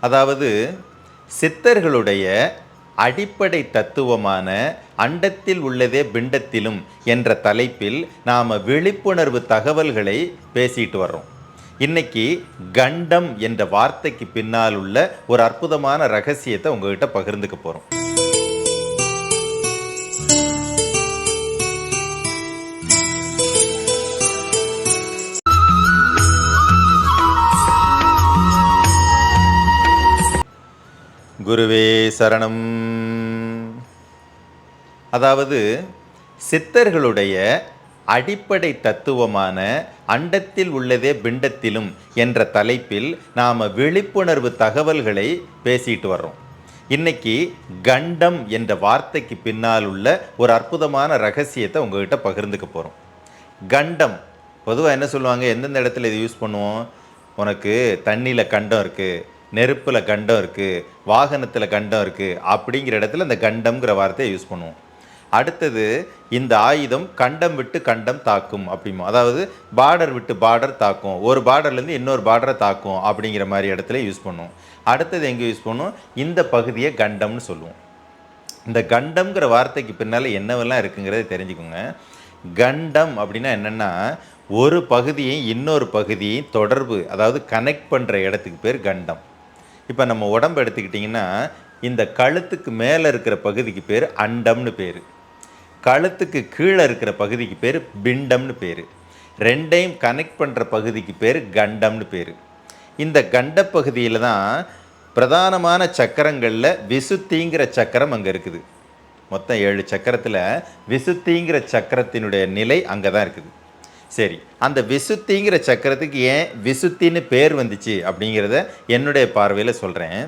அதாவது சித்தர்களுடைய அடிப்படை தத்துவமான அண்டத்தில் உள்ளதே பிண்டத்திலும் என்ற தலைப்பில் நாம் விழிப்புணர்வு தகவல்களை பேசிட்டு வர்றோம். இன்னைக்கு கண்டம் என்ற வார்த்தைக்கு பின்னால் உள்ள ஒரு அற்புதமான ரகசியத்தை உங்ககிட்ட பகிர்ந்துக்க போகிறோம் குருவே சரணம். அதாவது சித்தர்களுடைய அடிப்படை தத்துவமான அண்டத்தில் உள்ளதே பிண்டத்திலும் என்ற தலைப்பில் நாம் விழிப்புணர்வு தகவல்களை பேசிட்டு வர்றோம். இன்னைக்கு கண்டம் என்ற வார்த்தைக்கு பின்னால் உள்ள ஒரு அற்புதமான ரகசியத்தை உங்ககிட்ட பகிர்ந்துக்க போகிறோம் கண்டம் பொதுவாக என்ன சொல்லுவாங்க? எந்தெந்த இடத்துல இது யூஸ் பண்ணுவோம்? உனக்கு தண்ணியில் கண்டம் இருக்குது நெருப்பில் கண்டம் இருக்குது வாகனத்தில் கண்டம் இருக்குது அப்படிங்கிற இடத்துல இந்த கண்டம்ங்கிற வார்த்தையை யூஸ் பண்ணுவோம். அடுத்தது இந்த ஆயுதம் கண்டம் விட்டு கண்டம் தாக்கும் அப்படிமோ அதாவது பார்டர் விட்டு பார்டர் தாக்கும் ஒரு பார்டர்லேருந்து இன்னொரு பார்டரை தாக்கும் அப்படிங்கிற மாதிரி இடத்துல யூஸ் பண்ணுவோம். அடுத்தது எங்கே யூஸ் பண்ணுவோம்? இந்த பகுதியை கண்டம்னு சொல்லுவோம். இந்த கண்டம்ங்கிற வார்த்தைக்கு பின்னால் என்னவெல்லாம் இருக்குங்கிறத தெரிஞ்சுக்கோங்க. கண்டம் அப்படின்னா என்னென்னா ஒரு பகுதியையும் இன்னொரு பகுதியும் தொடர்பு அதாவது கனெக்ட் பண்ணுற இடத்துக்கு பேர் கண்டம். இப்போ நம்ம உடம்பு எடுத்துக்கிட்டிங்கன்னா இந்த கழுத்துக்கு மேலே இருக்கிற பகுதிக்கு பேர் அண்டம்னு பேர். கழுத்துக்கு கீழே இருக்கிற பகுதிக்கு பேர் பிண்டம்னு பேர். ரெண்டையும் கனெக்ட் பண்ணுற பகுதிக்கு பேர் கண்டம்னு பேர். இந்த கண்ட பகுதியில் தான் பிரதானமான சக்கரங்களில் விசுத்திங்கிற சக்கரம் அங்கே இருக்குது. மொத்தம் ஏழு சக்கரத்தில் விசுத்திங்கிற சக்கரத்தினுடைய நிலை அங்கே தான் இருக்குது. சரி அந்த விசுத்திங்கிற சக்கரத்துக்கு ஏன் விசுத்தின்னு பேர் வந்துச்சு அப்படிங்கிறத என்னுடைய பார்வையில் சொல்கிறேன்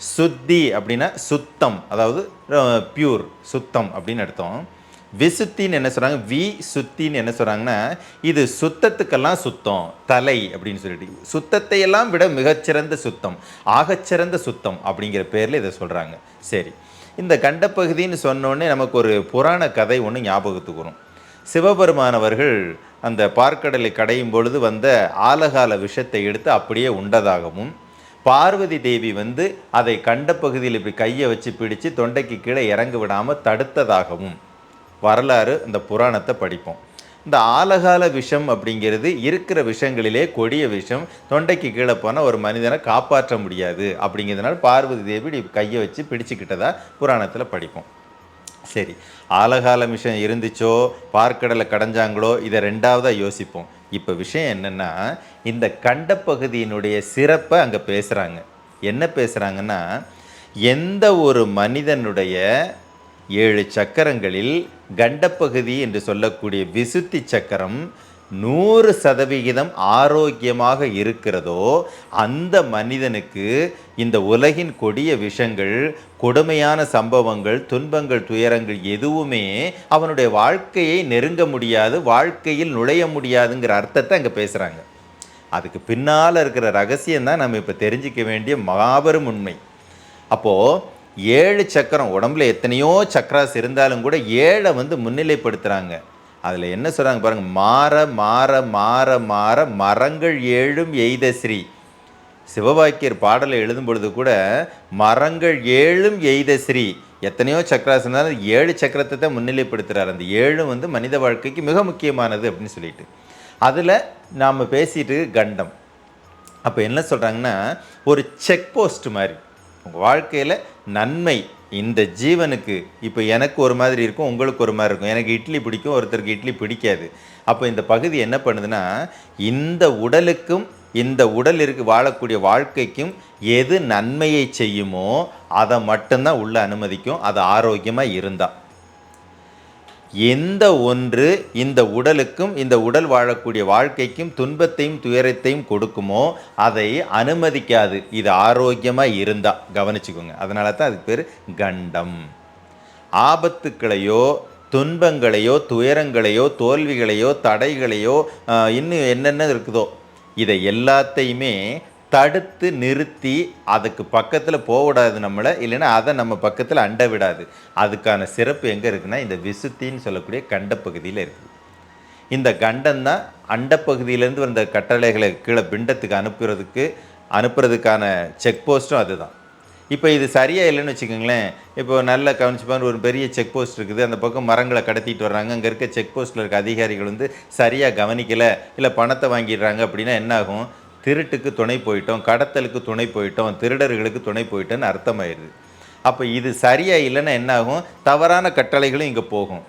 சுத்தி அப்படின்னா சுத்தம் அதாவது பியூர் சுத்தம் அப்படின்னு அர்த்தம். விசுத்தின்னு என்ன சொல்கிறாங்க வி சுத்தின்னு என்ன சொல்கிறாங்கன்னா இது சுத்தத்துக்கெல்லாம் சுத்தம் தலை அப்படின்னு சொல்லிட்டு. சுத்தத்தை எல்லாம் விட மிகச்சிறந்த சுத்தம் ஆகச்சிறந்த சுத்தம் அப்படிங்கிற பேரில் இதை சொல்கிறாங்க சரி இந்த கண்டப்பகுதின்னு சொன்னோடனே நமக்கு ஒரு புராண கதை ஒன்று ஞாபகத்துக்கு வரும். சிவபெருமானவர்கள் அந்த பார்க்கடலை கடையும் பொழுது வந்த ஆலகால விஷத்தை எடுத்து அப்படியே உண்டதாகவும் பார்வதி தேவி வந்து அதை கண்ட பகுதியில் இப்படி கையை வச்சு பிடிச்சு தொண்டைக்கு கீழே இறங்க விடாமல் தடுத்ததாகவும் வரலாறு இந்த புராணத்தை படிப்போம். இந்த ஆலகால விஷம் அப்படிங்கிறது இருக்கிற விஷங்களிலே கொடிய விஷம் தொண்டைக்கு கீழே போனால் ஒரு மனிதனை காப்பாற்ற முடியாது அப்படிங்கிறதுனால பார்வதி தேவி கையை வச்சு பிடிச்சிக்கிட்டதா புராணத்தில் படிப்போம். சரி ஆலகால விஷம் இருந்துச்சோ பார்க்கடலை கடைஞ்சாங்களோ இதை ரெண்டாவதாக யோசிப்போம். இப்போ விஷயம் என்னென்னா இந்த கண்டப்பகுதியினுடைய சிறப்பை அங்கே பேசுகிறாங்க என்ன பேசுகிறாங்கன்னா எந்த ஒரு மனிதனுடைய ஏழு சக்கரங்களில் கண்டப்பகுதி என்று சொல்லக்கூடிய விசுத்தி சக்கரம் நூறு சதவிகிதம் ஆரோக்கியமாக இருக்கிறதோ அந்த மனிதனுக்கு இந்த உலகின் கொடிய விஷங்கள் கொடுமையான சம்பவங்கள் துன்பங்கள் துயரங்கள் எதுவுமே அவனுடைய வாழ்க்கையை நெருங்க முடியாது வாழ்க்கையில் நுழைய முடியாதுங்கிற அர்த்தத்தை அங்கே பேசுகிறாங்க அதுக்கு பின்னால் இருக்கிற ரகசியம் தான் நம்ம இப்போ தெரிஞ்சிக்க வேண்டிய மாபெரும் உண்மை. அப்போது ஏழு சக்கரம் உடம்புல எத்தனையோ சக்கராஸ் இருந்தாலும் கூட ஏழை வந்து முன்னிலைப்படுத்துகிறாங்க அதில் என்ன சொல்கிறாங்க பாருங்கள் மாற மாற மாற மாற மரங்கள் ஏழும் எய்த ஸ்ரீ. சிவபாக்கியர் பாடலை எழுதும் பொழுது கூட மரங்கள் ஏழும் எய்த ஸ்ரீ. எத்தனையோ சக்கராஸ் இருந்தாலும் ஏழு சக்கரத்தை தான் முன்னிலைப்படுத்துகிறார் அந்த ஏழும் வந்து மனித வாழ்க்கைக்கு மிக முக்கியமானது அப்படின்னு சொல்லிட்டு. அதில் நாம் பேசிட்டு கண்டம். அப்போ என்ன சொல்கிறாங்கன்னா ஒரு செக் போஸ்ட் மாதிரி. உங்கள் வாழ்க்கையில் நன்மை இந்த ஜீவனுக்கு இப்போ எனக்கு ஒரு மாதிரி இருக்கும் உங்களுக்கு ஒரு மாதிரி இருக்கும். எனக்கு இட்லி பிடிக்கும் ஒருத்தருக்கு இட்லி பிடிக்காது. அப்போ இந்த பகுதி என்ன பண்ணுதுன்னா இந்த உடலுக்கும் இந்த உடல் இருக்கு வாழக்கூடிய வாழ்க்கைக்கும் எது நன்மையை செய்யுமோ அதை மட்டும்தான் உள்ளே அனுமதிக்கும். அது ஆரோக்கியமாக இருந்தால் எந்த ஒன்று இந்த உடலுக்கும் இந்த உடல் வாழக்கூடிய வாழ்க்கைக்கும் துன்பத்தையும் துயரத்தையும் கொடுக்குமோ அதை அனுமதிக்காது. இது ஆரோக்கியமாக இருந்தால் கவனிச்சுக்கோங்க. அதனால தான் அதுக்கு பேர் கண்டம். ஆபத்துக்களையோ துன்பங்களையோ துயரங்களையோ தோல்விகளையோ தடைகளையோ இன்னும் என்னென்ன இருக்குதோ இதை எல்லாத்தையுமே தடுத்து நிறுத்தி அதுக்கு பக்கத்தில் போகக்கூடாது நம்மளை இல்லைன்னா அதை நம்ம பக்கத்தில் அண்ட விடாது. அதுக்கான சிறப்பு எங்கே இருக்குன்னா இந்த விசுத்தின்னு சொல்லக்கூடிய கண்டப்பகுதியில் இருக்குது. இந்த கண்டந்தான் அண்டப்பகுதியிலேருந்து வந்த கட்டளைகளை கீழே பிண்டத்துக்கு அனுப்புறதுக்கு அனுப்புறதுக்கான செக் போஸ்ட்டும் அதுதான். இப்போ இது சரியாக இல்லைன்னு வச்சுக்கோங்களேன். இப்போ நல்ல கவனிச்சுப்பாரு ஒரு பெரிய செக் போஸ்ட் இருக்குது. அந்த பக்கம் மரங்களை கடத்திட்டு வர்றாங்க. அங்கே இருக்க செக் போஸ்ட்டில் இருக்க அதிகாரிகள் வந்து சரியாக கவனிக்கலை இல்லை பணத்தை வாங்கிடுறாங்க அப்படின்னா என்னாகும் திருட்டுக்கு துணை போயிட்டோம் கடத்தலுக்கு துணை போயிட்டோம் திருடர்களுக்கு துணை போயிட்டோன்னு அர்த்தமாயிடுது அப்போ இது சரியாக இல்லைன்னா என்னாகும்? தவறான கட்டளைகளும் இங்கே போகும்.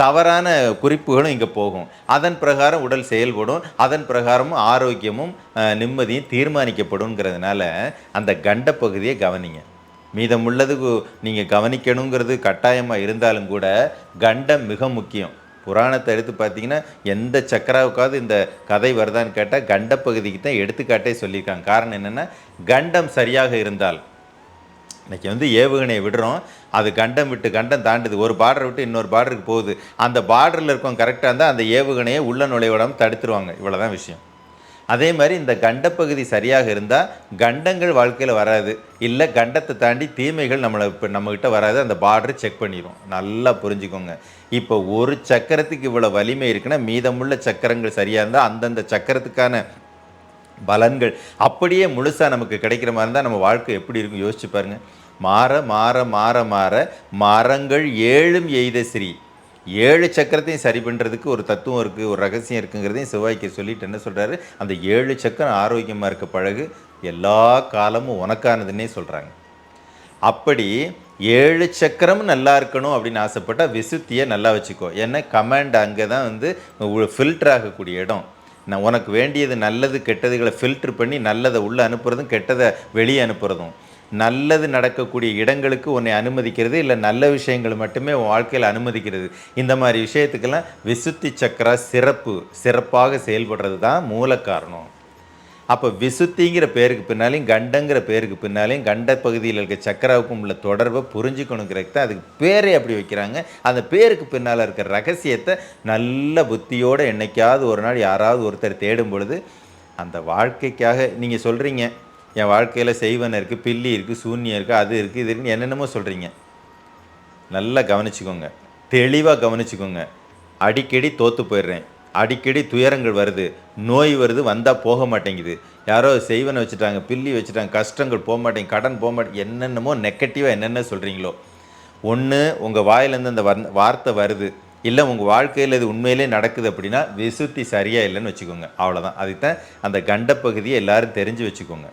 தவறான குறிப்புகளும் இங்கே போகும். அதன் பிரகாரம் உடல் செயல்படும் அதன் பிரகாரமும் ஆரோக்கியமும் நிம்மதியும் தீர்மானிக்கப்படுங்கிறதுனால அந்த கண்ட பகுதியை கவனிங்க. மீதமுள்ளது நீங்கள் கவனிக்கணுங்கிறது கட்டாயமாக இருந்தாலும் கூட கண்டம் மிக முக்கியம். புராணத்தை எடுத்து பார்த்தீங்கன்னா எந்த சக்கராவுக்காவது இந்த கதை வருதான்னு கேட்டால் கண்ட பகுதிக்கு தான் எடுத்துக்காட்டே சொல்லியிருக்காங்க. காரணம் என்னென்னா கண்டம் சரியாக இருந்தால். இன்றைக்கி வந்து ஏவுகணையை விடுறோம். அது கண்டம் விட்டு கண்டம் தாண்டுது. ஒரு பார்டர் விட்டு இன்னொரு பார்டருக்கு போகுது. அந்த பார்டரில் இருக்கவங்க கரெக்டாக இருந்தால் அந்த ஏவுகணையை உள்ள நுழைய விடாமல் தடுத்துருவாங்க. இவ்வளோதான் விஷயம். அதே மாதிரி இந்த கண்டப்பகுதி சரியாக இருந்தால் கண்டங்கள் வாழ்க்கையில் வராது. இல்லை கண்டத்தை தாண்டி தீமைகள் நம்மளை இப்போ நம்மக்கிட்ட வராது. அந்த பார்டர் செக் பண்ணிடும் நல்லா புரிஞ்சுக்கோங்க. இப்போ ஒரு சக்கரத்துக்கு இவ்வளோ வலிமை இருக்குன்னா மீதமுள்ள சக்கரங்கள் சரியாக இருந்தால் அந்தந்த சக்கரத்துக்கான பலன்கள் அப்படியே முழுசாக நமக்கு கிடைக்கிற மாதிரி இருந்தால் நம்ம வாழ்க்கை எப்படி இருக்கும் யோசிச்சு பாருங்கள் மாற மாற மாற மாற மரங்கள் ஏழும் எய்த ஸ்ரீ ஏழு சக்கரத்தையும் சரி பண்ணுறதுக்கு ஒரு தத்துவம் இருக்குது ஒரு ரகசியம் இருக்குங்கிறதையும் செவ்வாய்க்கு சொல்லிட்டு என்ன சொல்கிறாரு அந்த ஏழு சக்கரம் ஆரோக்கியமாக இருக்க பழகு எல்லா காலமும் உனக்கானதுன்னே சொல்கிறாங்க அப்படி ஏழு சக்கரமும் நல்லா இருக்கணும் அப்படின்னு ஆசைப்பட்டால் விசுத்தியை நல்லா வச்சுக்கோ. ஏன்னா கமாண்ட் அங்கே தான் வந்து ஃபில்டர் ஆகக்கூடிய இடம். நான் உனக்கு வேண்டியது நல்லது கெட்டதுகளை ஃபில்டர் பண்ணி நல்லதை உள்ளே அனுப்புகிறதும் கெட்டதை வெளியே அனுப்புகிறதும் நல்லது நடக்கக்கூடிய இடங்களுக்கு உன்னை அனுமதிக்கிறது இல்லை நல்ல விஷயங்கள் மட்டுமே உன் வாழ்க்கையில் அனுமதிக்கிறது. இந்த மாதிரி விஷயத்துக்கெல்லாம் விசுத்தி சக்கரா சிறப்பு சிறப்பாக செயல்படுறது தான் மூல காரணம். அப்போ விசுத்திங்கிற பேருக்கு பின்னாலையும் கண்டங்கிற பேருக்கு பின்னாலையும் கண்ட பகுதியில் இருக்க சக்கராவுக்கும் உள்ள தொடர்பை புரிஞ்சுக்கணுங்கிறதுக்கு தான் அதுக்கு பேரே அப்படி வைக்கிறாங்க. அந்த பேருக்கு பின்னால் இருக்கிற ரகசியத்தை நல்ல புத்தியோடு என்னைக்காவது ஒரு நாள் யாராவது ஒருத்தர் தேடும் பொழுது அந்த வாழ்க்கைக்காக நீங்கள் சொல்கிறீங்க என் வாழ்க்கையில் செய்வன இருக்குது பில்லி இருக்குது சூன்யம் இருக்குது அது இருக்குது இது இருக்குன்னு என்னென்னமோ சொல்கிறீங்க நல்லா கவனிச்சுக்கோங்க. தெளிவாக கவனிச்சுக்கோங்க. அடிக்கடி தோற்று போயிடுறேன். அடிக்கடி துயரங்கள் வருது. நோய் வருது வந்தால் போக மாட்டேங்குது. யாரோ செய்வனை வச்சுட்டாங்க பில்லி வச்சுட்டாங்க கஷ்டங்கள் போக மாட்டேங்குது கடன் போக மாட்டேங்க என்னென்னமோ நெகட்டிவாக என்னென்ன சொல்கிறீங்களோ ஒன்று உங்கள் வாயிலேருந்து அந்த வந் வார்த்தை வருது. இல்லை உங்கள் வாழ்க்கையில் இது உண்மையிலே நடக்குது அப்படின்னா விசுத்தி சரியாக இல்லைன்னு வச்சுக்கோங்க. அவ்வளோதான் அதுதான் அந்த கண்ட பகுதியை எல்லாரும் தெரிஞ்சு வச்சுக்கோங்க.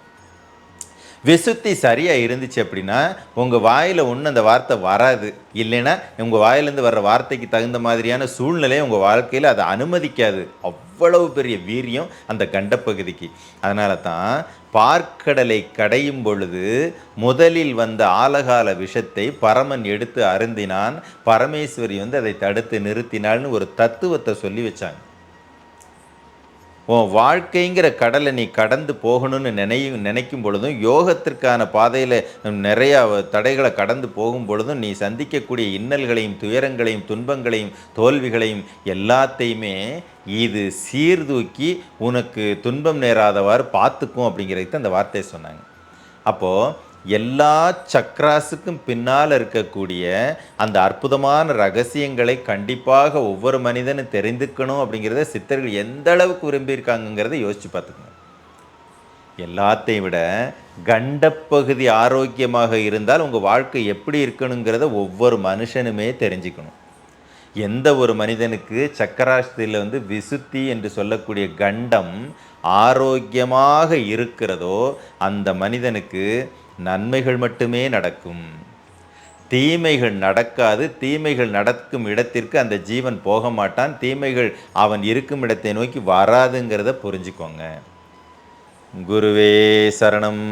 விசுத்தி சரியாக இருந்துச்சு அப்படின்னா உங்கள் வாயில் ஒன்றும் அந்த வார்த்தை வராது. இல்லைன்னா உங்கள் வாயிலேருந்து வர்ற வார்த்தைக்கு தகுந்த மாதிரியான சூழ்நிலையை உங்கள் வாழ்க்கையில் அதை அனுமதிக்காது. அவ்வளவு பெரிய வீரியம் அந்த கண்டப்பகுதிக்கு. அதனால தான் பார்க்கடலை கடையும் பொழுது முதலில் வந்த ஆலகால விஷத்தை பரமன் எடுத்து அருந்தினான். பரமேஸ்வரி வந்து அதை தடுத்து நிறுத்தினாள்னு ஒரு தத்துவத்தை சொல்லி வச்சாங்க. உன் வாழ்க்கைங்கிற கடலை நீ கடந்து போகணும்னு நினையும் நினைக்கும் பொழுதும் யோகத்திற்கான பாதையில் நிறையா தடைகளை கடந்து போகும் பொழுதும் நீ சந்திக்கக்கூடிய இன்னல்களையும் துயரங்களையும் துன்பங்களையும் தோல்விகளையும் எல்லாத்தையுமே இது சீர்தூக்கி உனக்கு துன்பம் நேராதவாறு பார்த்துக்கும் அப்படிங்கிறதுக்கு அந்த வார்த்தையை சொன்னாங்க. அப்போது எல்லா சக்ராஸுக்கும் பின்னால் இருக்கக்கூடிய அந்த அற்புதமான ரகசியங்களை கண்டிப்பாக ஒவ்வொரு மனிதனும் தெரிந்துக்கணும் அப்படிங்கிறத சித்தர்கள் எந்த அளவுக்கு விரும்பியிருக்காங்கங்கிறத யோசிச்சு பார்த்துக்கணும் எல்லாத்தையும் விட கண்டப்பகுதி ஆரோக்கியமாக இருந்தால் உங்கள் வாழ்க்கை எப்படி இருக்கணுங்கிறத ஒவ்வொரு மனுஷனுமே தெரிஞ்சுக்கணும். எந்த ஒரு மனிதனுக்கு சக்கராஷ்டியில் வந்து விசுத்தி என்று சொல்லக்கூடிய கண்டம் ஆரோக்கியமாக இருக்கிறதோ அந்த மனிதனுக்கு நன்மைகள் மட்டுமே நடக்கும். தீமைகள் நடக்காது. தீமைகள் நடக்கும் இடத்திற்கு அந்த ஜீவன் போக மாட்டான். தீமைகள் அவன் இருக்கும் இடத்தை நோக்கி வராதுங்கிறத புரிஞ்சுக்கோங்க. குருவே சரணம்.